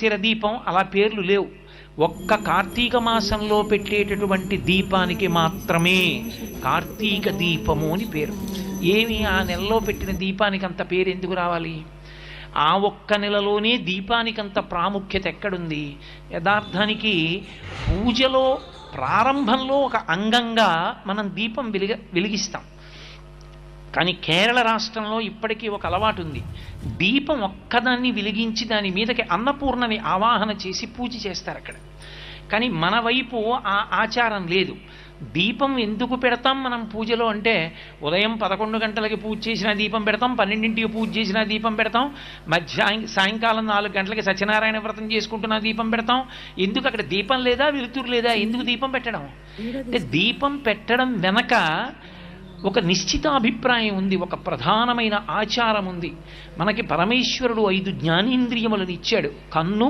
శిర దీపం అలా పేర్లు లేవు. ఒక్క కార్తీక మాసంలో పెట్టేటటువంటి దీపానికి మాత్రమే కార్తీక దీపము అని పేరు. ఏమి ఆ నెలలో పెట్టిన దీపానికి అంత పేరు ఎందుకు రావాలి? ఆ ఒక్క నెలలోనే దీపానికి అంత ప్రాముఖ్యత ఎక్కడుంది? యథార్థానికి పూజలో ప్రారంభంలో ఒక అంగంగా మనం దీపం వెలిగ వెలిగిస్తాం. కానీ కేరళ రాష్ట్రంలో ఇప్పటికీ ఒక అలవాటు ఉంది దీపం ఒక్కదాన్ని వెలిగించి దాని మీదకి అన్నపూర్ణని ఆవాహన చేసి పూజ చేస్తారు అక్కడ. కానీ మన వైపు ఆ ఆచారం లేదు. దీపం ఎందుకు పెడతాం మనం పూజలో అంటే ఉదయం పదకొండు గంటలకి పూజ చేసిన దీపం పెడతాం పన్నెండింటికి పూజ చేసిన దీపం పెడతాం మధ్య సాయంకాలం నాలుగు గంటలకి సత్యనారాయణ వ్రతం చేసుకుంటున్న దీపం పెడతాం. ఎందుకు అక్కడ దీపం లేదా వెలుతురు లేదా? ఎందుకు దీపం పెట్టడం? అంటే దీపం పెట్టడం వెనక ఒక నిశ్చిత అభిప్రాయం ఉంది ఒక ప్రధానమైన ఆచారం ఉంది. మనకి పరమేశ్వరుడు ఐదు జ్ఞానేంద్రియములను ఇచ్చాడు. కన్ను